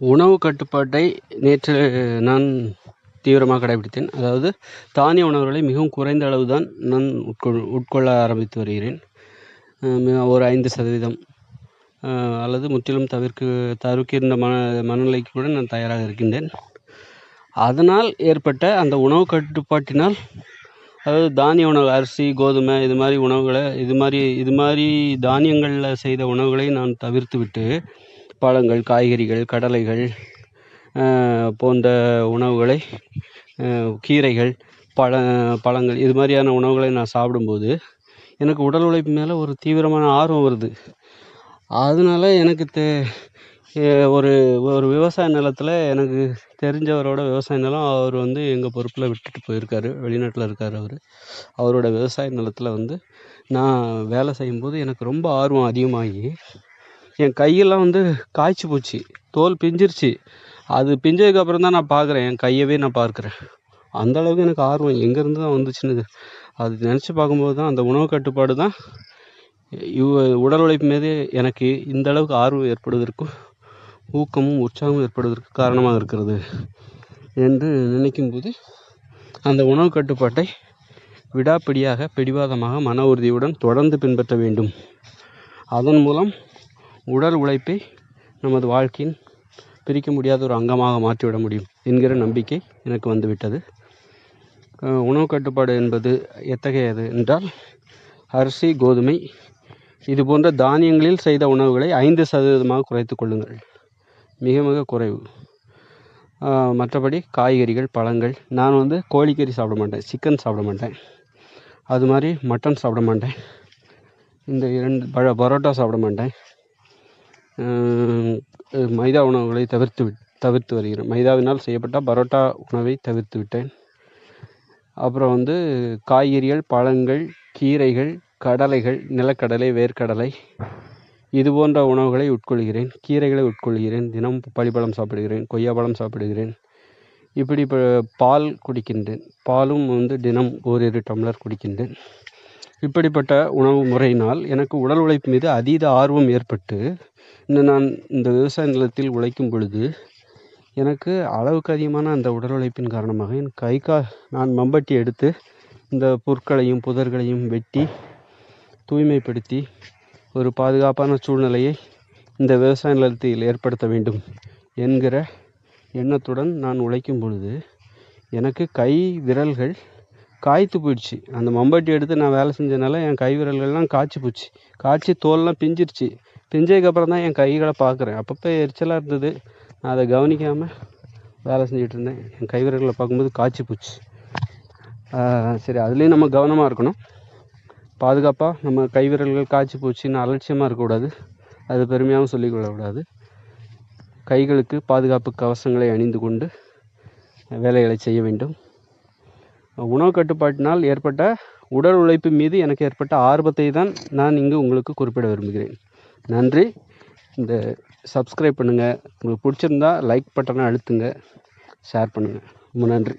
உணவு கட்டுப்பாட்டை நேற்று நான் தீவிரமாக கடைபிடித்தேன். அதாவது தானிய உணவுகளை மிகவும் குறைந்த அளவு தான் நான் உட்கொள் உட்கொள்ள ஆரம்பித்து வருகிறேன். ஒரு ஐந்து சதவீதம். அல்லது முற்றிலும் தவிர்க்க தவிர்க்கின்ற மன மனநிலைக்கு கூட நான் தயாராக இருக்கின்றேன். அதனால் ஏற்பட்ட அந்த உணவு கட்டுப்பாட்டினால் அதாவது தானிய உணவு அரிசி கோதுமை இது மாதிரி உணவுகளை இது மாதிரி இது மாதிரி தானியங்களில் செய்த உணவுகளை நான் தவிர்த்து விட்டு பழங்கள் காய்கறிகள் கடலைகள் போன்ற உணவுகளை கீரைகள் பழ பழங்கள் இது மாதிரியான உணவுகளை நான் சாப்பிடும்போது எனக்கு உடல் உழைப்பு மேலே ஒரு தீவிரமான ஆர்வம் வருது. அதனால எனக்கு தே ஒரு ஒரு விவசாய நிலத்தில் எனக்கு தெரிஞ்சவரோட விவசாய நிலம் அவர் வந்து எங்கள் பொறுப்பில் விட்டுட்டு போயிருக்காரு. வெளிநாட்டில் இருக்கார் அவர். அவரோட விவசாய நிலத்தில் வந்து நான் வேலை செய்யும்போது எனக்கு ரொம்ப ஆர்வம் அதிகமாகி என் கையெல்லாம் வந்து காய்ச்சி போச்சு. தோல் பிஞ்சிருச்சு. அது பிஞ்சதுக்கு அப்புறம் தான் நான் பார்க்குறேன். என் கையவே நான் பார்க்குறேன். அந்த அளவுக்கு எனக்கு ஆர்வம் எங்கேருந்து தான் வந்துச்சுன்னு அது நினச்சி பார்க்கும்போது தான் அந்த உணவு கட்டுப்பாடு தான் இவ உடல் உழைப்பு மீது எனக்கு இந்த அளவுக்கு ஆர்வம் ஏற்படுவதற்கும் ஊக்கமும் உற்சாகமும் ஏற்படுவதற்கு காரணமாக இருக்கிறது என்று நினைக்கும்போது அந்த உணவு கட்டுப்பாட்டை விடாப்பிடியாக பிடிவாதமாக மன உறுதியுடன் தொடர்ந்து பின்பற்ற வேண்டும். அதன் மூலம் உடல் உழைப்பை நமது வாழ்க்கையின் பிரிக்க முடியாத ஒரு அங்கமாக மாற்றிவிட முடியும் என்கிற நம்பிக்கை எனக்கு வந்துவிட்டது. உணவு கட்டுப்பாடு என்பது எத்தகையது என்றால் அரிசி கோதுமை இது போன்ற தானியங்களில் செய்த உணவுகளை ஐந்து சதவீதமாக குறைத்து கொள்ளுங்கள். மிக மிக குறைவு. மற்றபடி காய்கறிகள் பழங்கள் நான் வந்து கோழிக்கறி சாப்பிட மாட்டேன் சிக்கன் சாப்பிட மாட்டேன். அது மாதிரி மட்டன் சாப்பிட மாட்டேன். இந்த இரண்டு பழ பரோட்டா சாப்பிட மாட்டேன். மைதா உணவுகளை தவிர்த்து விட் தவிர்த்து வருகிறேன். மைதாவினால் செய்யப்பட்ட பரோட்டா உணவை தவிர்த்து விட்டேன். அப்புறம் வந்து காய்கறிகள் பழங்கள் கீரைகள் கடலைகள் நிலக்கடலை வேர்க்கடலை இது போன்ற உணவுகளை உட்கொள்கிறேன். கீரைகளை உட்கொள்கிறேன். தினம் பழிப்பழம் சாப்பிடுகிறேன். கொய்யாப்பழம் சாப்பிடுகிறேன். இப்படி இப்போ பால் குடிக்கின்றேன். பாலும் வந்து தினம் ஓரிரு டம்ளர் குடிக்கின்றேன். இப்படிப்பட்ட உணவு முறையினால் எனக்கு உடல் உழைப்பு மீது அதீத ஆர்வம் ஏற்பட்டு இந்த நான் இந்த விவசாய நிலத்தில் உழைக்கும் பொழுது எனக்கு அளவுக்கு அதிகமான அந்த உடல் உழைப்பின் காரணமாக என் கை கால் நான் மம்பட்டி எடுத்து இந்த புற்களையும் புதர்களையும் வெட்டி தூய்மைப்படுத்தி ஒரு பாதுகாப்பான சூழ்நிலையை இந்த விவசாய நிலத்தில் ஏற்படுத்த வேண்டும் என்கிற எண்ணத்துடன் நான் உழைக்கும் பொழுது எனக்கு கை விரல்கள் காய்த்து போயிடுச்சு. அந்த மம்பட்டி எடுத்து நான் வேலை செஞ்சதுனால என் கை விரல்கள்லாம் காய்ச்சி போச்சு. காய்ச்சி தோல்லாம் பிஞ்சிருச்சு. பிஞ்சதுக்கப்புறம் தான் என் கைகளை பார்க்குறேன். அப்பப்போ எரிச்சலாக இருந்தது. நான் அதை கவனிக்காமல் வேலை செஞ்சுட்டு இருந்தேன். என் கை விரல்களை பார்க்கும்போது காய்ச்சி போச்சு. சரி அதுலேயும் நம்ம கவனமாக இருக்கணும். பாதுகாப்பாக நம்ம கை விரல்கள் காய்ச்சி போச்சுன்னு அலட்சியமாக இருக்கக்கூடாது. அது பெருமையாகவும் சொல்லிக்கொள்ளக்கூடாது கைகளுக்கு பாதுகாப்பு கவசங்களை அணிந்து கொண்டு வேலைகளை செய்ய வேண்டும். உணவு கட்டுப்பாட்டினால் ஏற்பட்ட உடல் உழைப்பு மீது எனக்கு ஏற்பட்ட ஆர்வத்தை தான் நான் இங்கு உங்களுக்கு குறிப்பிட விரும்புகிறேன். நன்றி. இந்த சப்ஸ்கிரைப் பண்ணுங்கள் உங்களுக்கு பிடிச்சிருந்தா லைக் பட்டனை அழுத்துங்க. ஷேர் பண்ணுங்கள் ரொம்ப நன்றி.